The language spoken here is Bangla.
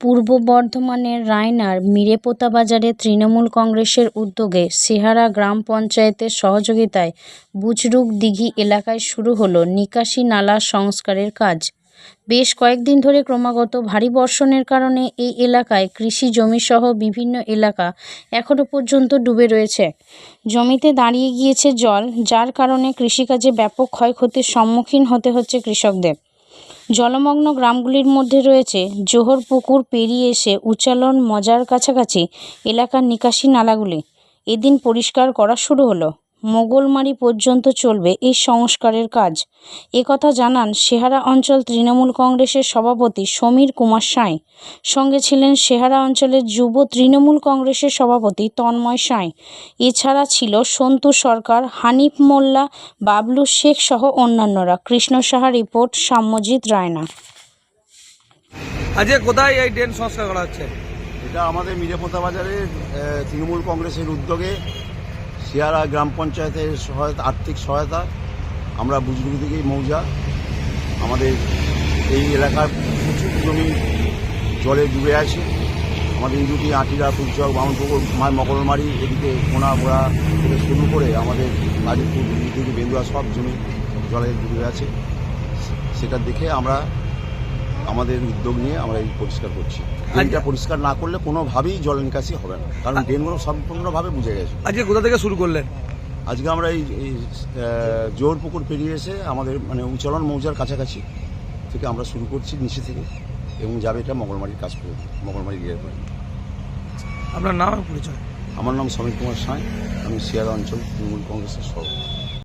পূর্ব বর্ধমানের রায়নার মিরেপোতা বাজারে তৃণমূল কংগ্রেসের উদ্যোগে সেহারা গ্রাম পঞ্চায়েতের সহযোগিতায় বুজরুক দিঘি এলাকায় শুরু হলো নিকাশি নালা সংস্কারের কাজ। বেশ কয়েকদিন ধরে ক্রমাগত ভারী বর্ষণের কারণে এই এলাকায় কৃষি জমিসহ বিভিন্ন এলাকা এখনও পর্যন্ত ডুবে রয়েছে। জমিতে দাঁড়িয়ে গিয়েছে জল, যার কারণে কৃষিকাজে ব্যাপক ক্ষয়ক্ষতির সম্মুখীন হতে হচ্ছে কৃষকদের। জলমগ্ন গ্রামগুলির মধ্যে রয়েছে জোহর পুকুর পেরিয়ে এসে উচ্চালন মজার কাছাকাছি এলাকার নিকাশি নালাগুলি। এদিন পরিষ্কার করা শুরু হলো। মোগলমারি পর্যন্ত চলবে এই সংস্কারের কাজ। একথা জানান সেহারা অঞ্চল তৃণমূল কংগ্রেসের সভাপতি সমীর কুমার সাঁই। সঙ্গে ছিলেন সেহারা অঞ্চলের যুব তৃণমূল কংগ্রেসের সভাপতি তন্ময় সাঁই। এছাড়া ছিল সন্তু সরকার হানিফ মোল্লা বাবলু শেখ সহ অন্যান্যরা। কৃষ্ণ সাহা রিপোর্ট সাম্যজিৎ রায়না। আজকে কোথায় এই ড্রেন সংস্কার করা হচ্ছে? এটা আমাদের মিরেপোতা বাজারে তৃণমূল কংগ্রেসের উদ্যোগে শিয়ারা গ্রাম পঞ্চায়েতের সহায়তা, আর্থিক সহায়তা। আমরা বুজরুগ থেকেই মৌজা। আমাদের এই এলাকার প্রচুর জমি জলে ডুবে আছে। আমাদের ইঁদুটি আটিরা ফুলচক বামনপুকুর মকলমারি, এদিকে কোনা বোড়া থেকে শুরু করে আমাদের গাজীপুর দিকে বেন্দুয়া সব জমি জলে ডুবে আছে। সেটা দেখে আমরা আমাদের উদ্যোগ নিয়ে আমরা এই পরিষ্কার করছি। ড্রেনটা পরিষ্কার না করলে কোনোভাবেই জল নিকাশি হবে না। কারণ ড্রেনগুলো সম্পূর্ণভাবে বুঝে গেছে। আজকে কোথা থেকে শুরু করলেন? আজকে আমরা এই জোর পুকুর পেরিয়ে এসে আমাদের মানে উচলন মৌজার কাছাকাছি থেকে আমরা শুরু করছি নিচে থেকে এবং যাবে এটা মঙ্গলমারির কাজ করে মঙ্গলমারি গিয়ে করে। আপনার নাম পরিচয়? আমার নাম সমীর কুমার সাঁই আমি শিয়ারা অঞ্চল তৃণমূল কংগ্রেসের সভাপতি।